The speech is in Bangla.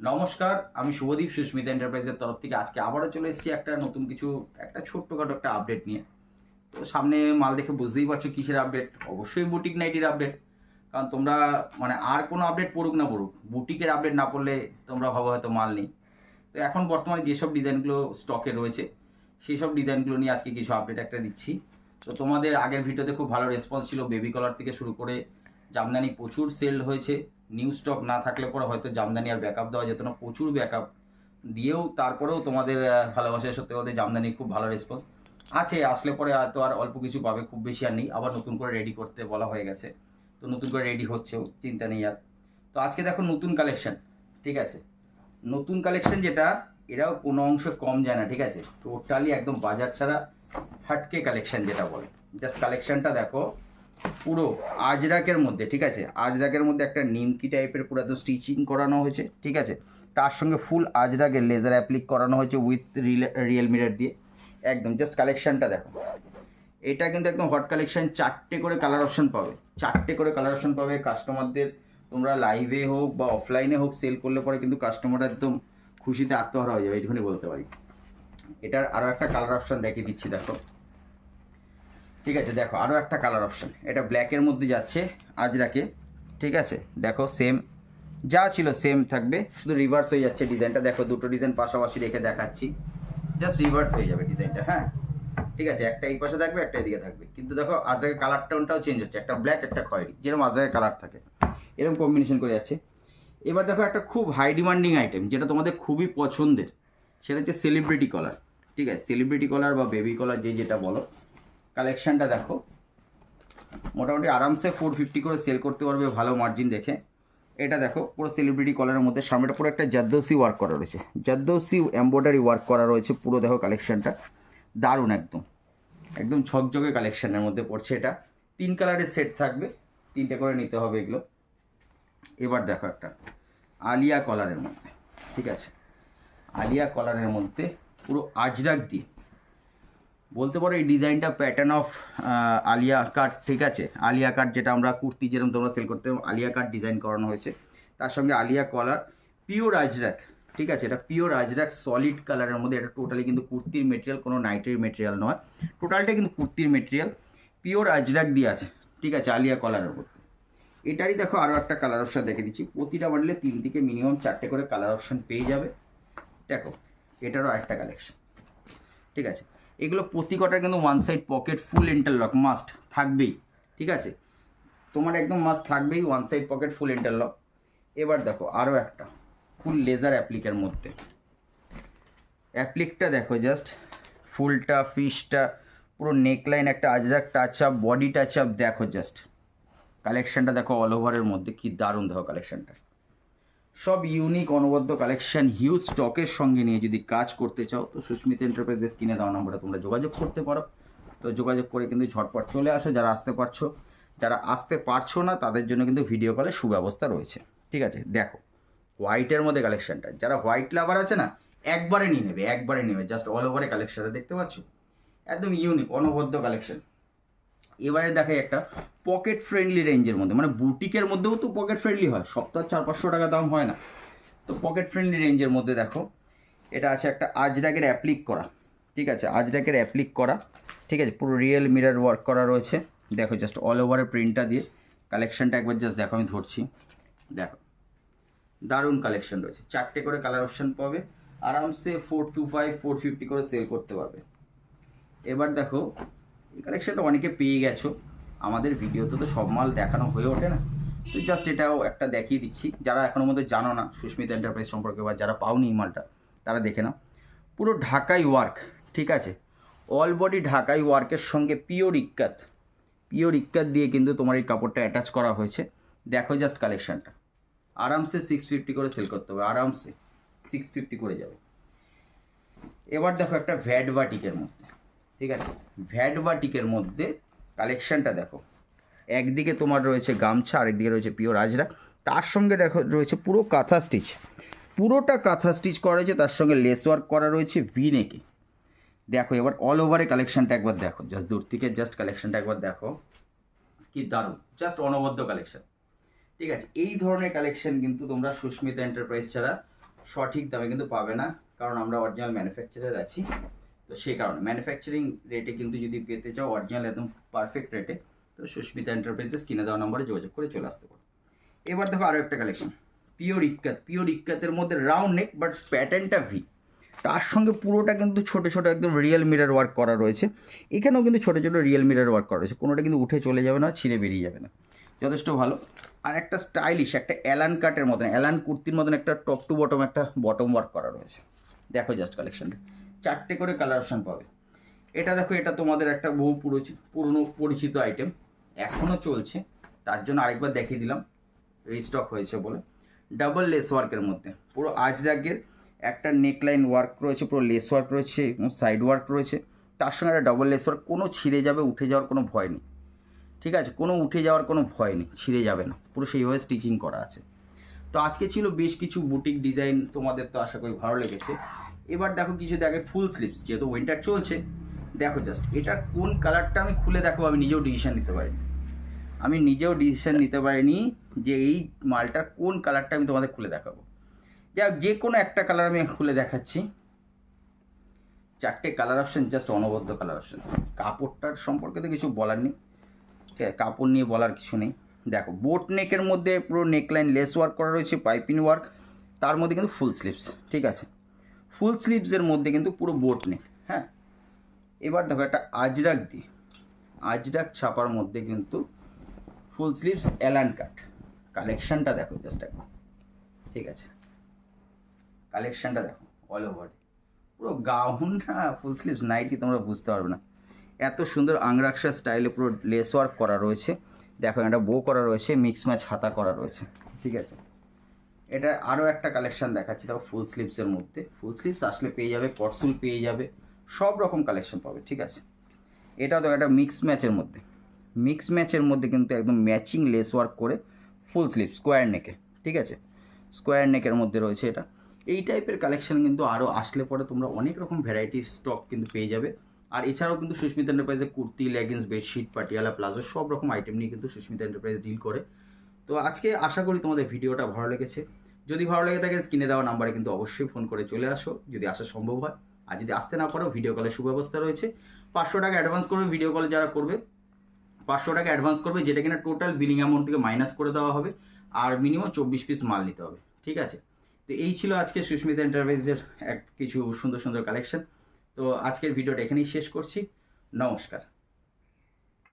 নমস্কার, আমি শুভদীপ সুস্মিতা এন্টারপ্রাইজের তরফ থেকে আজকে আবারও চলে এসেছি একটা নতুন কিছু, একটা ছোট্টখাটো একটা আপডেট নিয়ে। তো সামনে মাল দেখে বুঝতেই পারছ কিসের আপডেট অবশ্যই বুটিক নাইটির আপডেট কারণ তোমরা মানে আর কোনো আপডেট পড়ুক না পড়ুক বুটিকের আপডেট না পড়লে তোমরা ভাবো হয়তো মাল নেই। তো এখন বর্তমানে যেসব ডিজাইনগুলো স্টকে রয়েছে সেই সব ডিজাইনগুলো নিয়ে আজকে কিছু আপডেট একটা দিচ্ছি। তো তোমাদের আগের ভিডিওতে খুব ভালো রেসপন্স ছিল বেবি কলার থেকে শুরু করে, জামদানি প্রচুর সেল হয়েছে। নিউ স্টক না থাকলে পরে হয়তো জামদানি আর ব্যাকআপ দেওয়া যেত না। প্রচুর ব্যাকআপ দিয়েও তারপরেও তোমাদের ভালোবাসা সত্যি ওদের জামদানির খুব ভালো রেসপন্স আছে, আসলে পরে হয়তো আর অল্প কিছু পাবে, খুব বেশি আর নেই। আবার নতুন করে রেডি করতে বলা হয়ে গেছে। তো নতুন করে রেডি হচ্ছেও, চিন্তা নেই আর। তো আজকে দেখো নতুন কালেকশন ঠিক আছে? নতুন কালেকশন যেটা, এরাও কোনো অংশ কম যায় না, ঠিক আছে? টোটালি একদম বাজার ছাড়া হাটকে কালেকশন যেটা বলে। জাস্ট কালেকশনটা দেখো। পুরো আজরাকের মধ্যে, ঠিক আছে? আজরাকের মধ্যে একটা নিমকি টাইপের পুরো একদম স্টিচিং করানো হয়েছে, ঠিক আছে? তার সঙ্গে ফুল আজরাকের লেজার অ্যাপ্লিক করানো হয়েছে উইথ রিয়েল মিরার দিয়ে। একদম জাস্ট কালেকশনটা দেখো। এটা কিন্তু একদম হট কালেকশন চারটে করে কালার অপশন পাবে। চারটে করে কালার অপশন পাবে। কাস্টমারদের তোমরা লাইভে হোক বা অফলাইনে হোক সেল করলে পরে কিন্তু কাস্টমাররা একদম খুশিতে আত্মহারা হয়ে যাবে এইটুখানি বলতে পারি। এটার আরও একটা কালার অপশন দেখিয়ে দিচ্ছি, দেখো। ঠিক আছে, দেখো আরও একটা কালার অপশান এটা ব্ল্যাকের মধ্যে যাচ্ছে, আজরাকে, ঠিক আছে, দেখো সেম যা ছিল সেম থাকবে, শুধু রিভার্স হয়ে যাচ্ছে ডিজাইনটা দেখো, দুটো ডিজাইন পাশাপাশি রেখে দেখাচ্ছি জাস্ট রিভার্স হয়ে যাবে ডিজাইনটা হ্যাঁ ঠিক আছে, একটা এই পাশে থাকবে, একটা এদিকে থাকবে, কিন্তু দেখো আজরাকের কালার টোনটাও চেঞ্জ হচ্ছে, একটা ব্ল্যাক একটা খয়েরি, যেরকম আজরাকের কালার থাকে, এরকম কম্বিনেশন করে যাচ্ছে, এবার দেখো, একটা খুব হাই ডিমান্ডিং আইটেম যেটা তোমাদের খুবই পছন্দের, সেটা হচ্ছে সেলিব্রিটি কলার ঠিক আছে সেলিব্রিটি কলার বা বেবি কলার যে যেটা বলো কালেকশনটা দেখো। মোটামুটি আরামসে ফোর ফিফটি করে সেল করতে পারবে, ভালো মার্জিন রেখে এটা দেখো, পুরো সেলিব্রিটি কলারের মধ্যে, সামনেটা পুরো একটা জাদ্দৌসি ওয়ার্ক করা রয়েছে। জাদ্দৌসি এম্ব্রয়ডারি ওয়ার্ক করা রয়েছে, পুরো দেখো কালেকশনটা দারুণ একদম। একদম ঝকঝকে কালেকশনের মধ্যে পড়ছে এটা। তিন কালারের সেট থাকবে, তিনটে করে নিতে হবে এগুলো। এবার দেখো একটা, আলিয়া কলারের মধ্যে, ঠিক আছে? আলিয়া কলারের মধ্যে পুরো আজরাক দিয়ে বলতে পারো এই ডিজাইনটা প্যাটার্ন অফ আলিয়া কাট ঠিক আছে? আলিয়া কাট যেটা আমরা কুর্তি যেরকম তোমরা সেল করতে আলিয়া কাট ডিজাইন করানো হয়েছে। তার সঙ্গে আলিয়া কলার পিওর আজরাক ঠিক আছে? এটা পিওর আজরাক সলিড কালারের মধ্যে, এটা টোটালি কিন্তু কুর্তির মেটেরিয়াল কোনো নাইটের মেটেরিয়াল নয়। টোটালটা কিন্তু কুর্তির মেটেরিয়াল পিওর আজরাক দিয়ে আছে, ঠিক আছে? আলিয়া কলারের মধ্যে। এটারই দেখো আরও একটা কালার অপশন দেখে দিচ্ছি। প্রতিটা বান্ডলে তিন দিকে মিনিমাম চারটে করে কালার অপশান পেয়ে যাবে। দেখো, এটারও একটা কালেকশন ঠিক আছে? এগুলো প্রতি কটার কিন্তু one side pocket full interlock must থাকবেই, ঠিক আছে? তোমার একদম মাস্ট থাকবেই one side pocket full interlock এবার দেখো আরও একটা ফুল লেজার অ্যাপ্লিকের মধ্যে। অ্যাপ্লিকটা দেখো জাস্ট ফুলটা ফিশটা পুরো নেকলাইন একটা Ajrak touch up body touch up দেখো জাস্ট কালেকশানটা দেখো অল ওভারের মধ্যে, কি দারুণ দেখো কালেকশনটা সব ইউনিক অনবদ্য কালেকশন হিউজ স্টকের সঙ্গে নিয়ে যদি কাজ করতে চাও, তো সুস্মিতা এন্টারপ্রাইজেস কিনে দেওয়া নম্বরে তোমরা যোগাযোগ করতে পারো। তো যোগাযোগ করে কিন্তু ঝটপট চলে আসো, যারা আসতে পারছ। যারা আসতে পারছ না, তাদের জন্য কিন্তু ভিডিও কলের সুব্যবস্থা রয়েছে। ঠিক আছে? দেখো হোয়াইটের মধ্যে কালেকশনটা যারা হোয়াইট লাভার আছে না, একবারে নিয়ে নেবে, একবারে নেবে। জাস্ট অল ওভারে কালেকশনটা দেখতে পাচ্ছ? একদম ইউনিক অনবদ্য কালেকশন এবারে দেখাই একটা পকেট ফ্রেন্ডলি রেঞ্জের মধ্যে মানে বুটিকের মধ্যেও তো পকেট ফ্রেন্ডলি হয়, সপ্তাহ চার পাঁচশো টাকা দাম হয় না। তো পকেট ফ্রেন্ডলি রেঞ্জের মধ্যে দেখো, এটা আছে একটা আজরাকের অ্যাপ্লিক করা, ঠিক আছে? আজরাকের অ্যাপ্লিক করা, ঠিক আছে? পুরো রিয়েল মিরার ওয়ার্ক করা রয়েছে। দেখো জাস্ট অল ওভারের প্রিন্টটা দিয়ে কালেকশনটা একবার জাস্ট দেখো, আমি ধরছি। দেখো, দারুণ কালেকশন রয়েছে। চারটে করে কালার অপশান পাবে, আরামসে four two five four fifty করে সেল করতে পারবে। এবার দেখো এই কালেকশনটা অনেকে পেয়ে গেছো। আমাদের ভিডিওতে তো সব মাল দেখানো হয়ে ওঠে না। তো জাস্ট এটাও একটা দেখিয়ে দিচ্ছি। যারা এখনও মধ্যে জানো না সুস্মিতা এন্টারপ্রাইজ সম্পর্কে বা যারা পাওনি এই মালটা, তারা দেখে নাও। পুরো ঢাকাই ওয়ার্ক ঠিক আছে? অল বডি ঢাকাই ওয়ার্কের সঙ্গে পিওর ইক্কাত পিওর ইক্কাত দিয়ে কিন্তু তোমার এই কাপড়টা অ্যাটাচ করা হয়েছে। দেখো জাস্ট কালেকশানটা আরামসে সিক্স ফিফটি করে সেল করতে হবে। আরামসে সিক্স ফিফটি করে যাবে। এবার দেখো একটা ভ্যাট বাটিকের মধ্যে। ঠিক আছে? ভ্যাট বাটিকের মধ্যে কালেকশানটা দেখো। একদিকে তোমার রয়েছে গামছা, আরেকদিকে রয়েছে পিওর আজরা। তার সঙ্গে দেখো, রয়েছে পুরো কাঁথা স্টিচ। পুরোটা কাঁথা স্টিচ করা রয়েছে, তার সঙ্গে লেস ওয়ার্ক করা রয়েছে ভি নেকে দেখো, এবার অল ওভারে কালেকশনটা একবার দেখো। জাস্ট দূর থেকে জাস্ট কালেকশনটা একবার দেখো। কি দারুণ! জাস্ট অনবদ্য কালেকশান। ঠিক আছে? এই ধরনের কালেকশন কিন্তু তোমরা সুস্মিতা এন্টারপ্রাইজ ছাড়া সঠিক দামে কিন্তু পাবে না, কারণ আমরা অরিজিনাল ম্যানুফ্যাকচারার আছি। তো সেই কারণে। ম্যানুফ্যাকচারিং রেটে কিন্তু যদি পেতে চাও অরিজিনাল একদম পারফেক্ট রেটে তো সুস্মিতা এন্টারপ্রাইজেস কিনে দেওয়া নম্বরে যোগাযোগ করে চলে আসতে পারো। এবার দেখো আরও একটা কালেকশন পিওর ইক্কাত পিওর ইক্কাতের মধ্যে রাউন্ড নেক বাট প্যাটার্নটা ভি তার সঙ্গে পুরোটা কিন্তু ছোটো ছোটো একদম রিয়েল মিরার ওয়ার্ক করা রয়েছে। এখানেও কিন্তু ছোটো ছোটো রিয়েল মিরার ওয়ার্ক করা রয়েছে। কোনোটা কিন্তু উঠে চলে যাবে না, ছিঁড়ে বেরিয়ে যাবে না। যথেষ্ট ভালো। আর একটা স্টাইলিশ একটা অ্যালান কাটের মতন অ্যালান কুর্তির মতন একটা টপ টু বটম একটা বটম ওয়ার্ক করা রয়েছে। দেখো জাস্ট কালেকশনটা চারটে করে কালার অপশান পাবে। এটা দেখো, এটা তোমাদের একটা বহু পুরো- পুরনো পরিচিত আইটেম এখনও চলছে, তার জন্য আরেকবার দেখিয়ে দিলাম রিস্টক হয়েছে বলে। ডাবল লেস ওয়ার্কের মধ্যে, পুরো আজরাগের একটা নেকলাইন ওয়ার্ক রয়েছে, পুরো লেস ওয়ার্ক রয়েছে এবং সাইড ওয়ার্ক রয়েছে, তার সঙ্গে একটা ডবল লেস ওয়ার্ক কোনো ছিঁড়ে যাবে, উঠে যাওয়ার কোনো ভয় নেই। ঠিক আছে, কোনো উঠে যাওয়ার কোনো ভয় নেই, ছিঁড়ে যাবে না, পুরো সেইভাবে স্টিচিং করা আছে। তো আজকে ছিল বেশ কিছু বুটিক ডিজাইন তোমাদের তো আশা করি ভালো লেগেছে। এবার দেখো কিছু দেখে ফুল স্লিপস যেহেতু উইন্টার চলছে, দেখো জাস্ট এটা কোন কালারটা আমি খুলে দেখো, আমি নিজেও ডিসিশন নিতে পারিনি। আমি নিজেও ডিসিশন নিতে পারিনি যে এই মালটার কোন কালারটা আমি তোমাদের খুলে দেখাবো। যাক, যে কোনো একটা কালার আমি খুলে দেখাচ্ছি। চারটে কালার অপশন জাস্ট অনবদ্য কালার অপশন কাপড়টার সম্পর্কে তো কিছু বলার নেই। ঠিক আছে, কাপড় নিয়ে বলার কিছু নেই। দেখো বোট নেকের মধ্যে পুরো নেকলাইন লেস ওয়ার্ক করা রয়েছে পাইপিং ওয়ার্ক তার মধ্যে কিন্তু ফুল স্লিভস ঠিক আছে? ফুল স্লিভসের মধ্যে কিন্তু পুরো বোট নেক হ্যাঁ? এবার দেখো একটা আজরাক দিয়ে আজরাক ছাপার মধ্যে কিন্তু ফুল স্লিভস অ্যালান কাট। কালেকশানটা দেখো জাস্ট একবার। ঠিক আছে? কালেকশানটা দেখো অল ওভার পুরো গাউনটা ফুল স্লিভস, নাইটি তোমরা বুঝতে পারবে না। এত সুন্দর আংরাক্সা স্টাইলে পুরো লেস ওয়ার্ক করা রয়েছে। দেখো, একটা বো করা রয়েছে মিক্স ম্যাচ হাতা করা রয়েছে। ঠিক আছে? এটা আরও একটা কালেকশন দেখাচ্ছি, দেখো ফুল স্লিভসের মধ্যে। ফুল স্লিভস আসলে পেয়ে যাবে পটসুল পেয়ে যাবে, সব রকম কালেকশন পাবে, ঠিক আছে? এটা তো একটা মিক্স ম্যাচের মধ্যে। মিক্স ম্যাচের মধ্যে কিন্তু একদম ম্যাচিং লেস ওয়ার্ক করে ফুল স্লিভ স্কোয়ার নেকে ঠিক আছে? স্কোয়ার নেকের মধ্যে রয়েছে এটা। এই টাইপের কালেকশন কিন্তু আরও আসলে পরে তোমরা অনেক রকম ভ্যারাইটি স্টক কিন্তু পেয়ে যাবে। আর এছাড়াও কিন্তু Susmita এন্টারপ্রাইজে kurti leggings bedsheet Patiala, palazzo, সব রকম আইটেম নিয়ে কিন্তু সুস্মিতা এন্টারপ্রাইজ ডিল করে। তো আজকে আশা করি তোমাদের ভিডিওটা ভালো লেগেছে। যদি ভালো লেগে থাকে, স্ক্রিনে দেওয়া নাম্বারে কিন্তু অবশ্যই ফোন করে চলে আসো, যদি আসা সম্ভব হয়। আর যদি আসতে না পারো ভিডিও কলের সুব্যবস্থা রয়েছে। পাঁচশো টাকা অ্যাডভান্স করবে ভিডিও কলে যারা করবে, পাঁচশো টাকা অ্যাডভান্স করবে, যেটা কিনা টোটাল বিলিং অ্যামাউন্ট থেকে মাইনাস করে দেওয়া হবে। আর মিনিমাম চব্বিশ পিস মাল নিতে হবে, ঠিক আছে? তো এই ছিল আজকে সুস্মিতা এন্টারপ্রাইজের এক কিছু সুন্দর সুন্দর কালেকশন তো আজকের ভিডিওটা এখানেই শেষ করছি। নমস্কার।